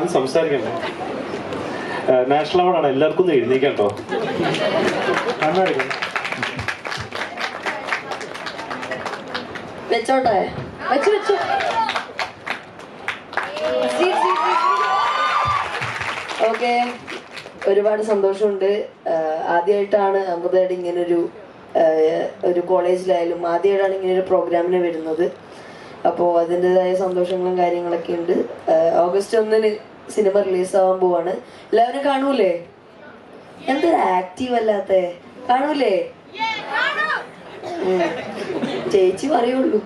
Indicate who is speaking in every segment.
Speaker 1: ആദ്യം സംസാരിക്കണ്ടേ നാഷണൽ അവാർഡാണ് എല്ലാവർക്കും ഒന്ന് എഴുന്നേക്കാം
Speaker 2: വെച്ചോട്ടെ? വെച്ചു വെച്ചു. ഓക്കെ. ഒരുപാട് സന്തോഷമുണ്ട്. ആദ്യമായിട്ടാണ് അമൃതയുടെ ഇങ്ങനൊരു ഒരു കോളേജിലായാലും ആദ്യമായിട്ടാണ് ഇങ്ങനെ ഒരു പ്രോഗ്രാമിന് വരുന്നത്. അപ്പോൾ അതിന്റെതായ സന്തോഷങ്ങളും കാര്യങ്ങളൊക്കെ ഉണ്ട്. ഓഗസ്റ്റ് ഒന്നിന് സിനിമ റിലീസ് ആവാൻ പോവാണ്. എല്ലാവരും കാണൂലേ? എന്താ ആക്റ്റീവ് അല്ലാത്ത? കാണൂലേ. ചേച്ചി പറയുള്ളൂ.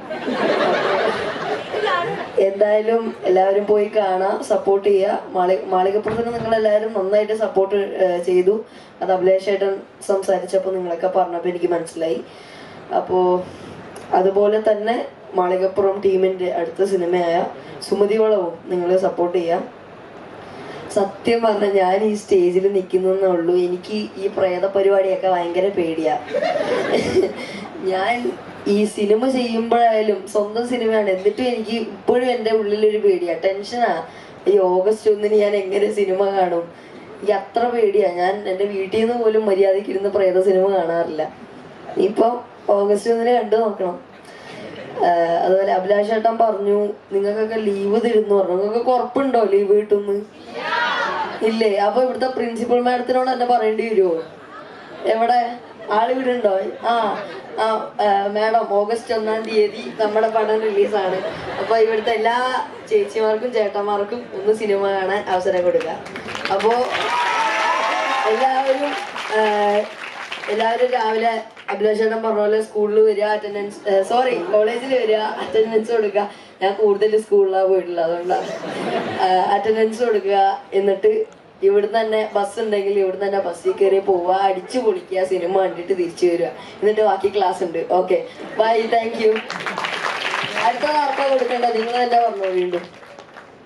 Speaker 2: എന്തായാലും എല്ലാവരും പോയി കാണാം സപ്പോർട്ട് ചെയ്യുക മാളി മാളികപ്പുറത്തിന് നിങ്ങൾ എല്ലാവരും നന്നായിട്ട് സപ്പോർട്ട് ചെയ്തു. അത് അഭിലാഷേട്ടൻ സംസാരിച്ചപ്പോൾ നിങ്ങളൊക്കെ പറഞ്ഞപ്പോൾ എനിക്ക് മനസ്സിലായി. അപ്പോൾ അതുപോലെ തന്നെ മാളികപ്പുറം ടീമിന്റെ അടുത്ത സിനിമയായ സുമതി വളവും നിങ്ങൾ സപ്പോർട്ട് ചെയ്യാം. സത്യം പറഞ്ഞ ഞാൻ ഈ സ്റ്റേജിൽ നിൽക്കുന്നേ ഉള്ളൂ എനിക്ക് ഈ പ്രേത പരിപാടിയൊക്കെ ഭയങ്കര പേടിയാ. ഞാൻ ഈ സിനിമ ചെയ്യുമ്പോഴായാലും സ്വന്തം സിനിമയാണ്. എന്നിട്ടും എനിക്ക് ഇപ്പോഴും എന്റെ ഉള്ളിലൊരു പേടിയാ. ടെൻഷനാ. ഈ ഓഗസ്റ്റ് ഒന്നിന് ഞാൻ എങ്ങനെ സിനിമ കാണും? എനിക്ക് അത്ര പേടിയാ. ഞാൻ എന്റെ വീട്ടിൽ നിന്ന് പോലും മര്യാദയ്ക്ക് ഇരുന്ന് പ്രേത സിനിമ കാണാറില്ല. ഇപ്പം ഓഗസ്റ്റ് ഒന്നിന് കണ്ടു നോക്കണം. അതുപോലെ അഭിലാഷ് ഏട്ടൻ പറഞ്ഞു നിങ്ങൾക്കൊക്കെ ലീവ് തരുന്നു പറഞ്ഞു. നിങ്ങൾക്ക് ഉറപ്പുണ്ടോ ലീവ് കിട്ടുന്നു ഇല്ലേ? അപ്പൊ ഇവിടുത്തെ പ്രിൻസിപ്പൽ മാഡത്തിനോട് എന്നെ പറയേണ്ടി വരുമോ എവിടെ? ആളിവിടെ ഉണ്ടോ? ആ ആ മാഡം ഓഗസ്റ്റ് ഒന്നാം തീയതി നമ്മുടെ പടം റിലീസാണ് അപ്പൊ ഇവിടുത്തെ എല്ലാ ചേച്ചിമാർക്കും ചേട്ടന്മാർക്കും ഒന്ന് സിനിമ കാണാൻ അവസരം കൊടുക്കുക. അപ്പോ എല്ലാവരും എല്ലാവരും രാവിലെ അഭിലാഷേട്ടൻ പറഞ്ഞ പോലെ സ്കൂളിൽ വരിക അറ്റൻഡൻസ് സോറി കോളേജിൽ വരിക അറ്റൻഡൻസ് കൊടുക്കുക. ഞാൻ കൂടുതൽ സ്കൂളിലാണ് പോയിട്ടുള്ളത് അതുകൊണ്ടാണ് അറ്റൻഡൻസ് കൊടുക്കുക. എന്നിട്ട് ഇവിടുന്ന് തന്നെ ബസ് ഉണ്ടെങ്കിൽ ഇവിടുന്ന് തന്നെ ബസ്സിൽ കയറി പോവുക അടിച്ചു പൊളിക്കുക സിനിമ കണ്ടിട്ട് തിരിച്ചു വരിക. എന്നിട്ട് ബാക്കി ക്ലാസ് ഉണ്ട്. ഓക്കെ ബൈ താങ്ക് യു അടുത്ത വാർത്ത കൊടുക്കണ്ട നിങ്ങൾ തന്നെ പറഞ്ഞു വീണ്ടും.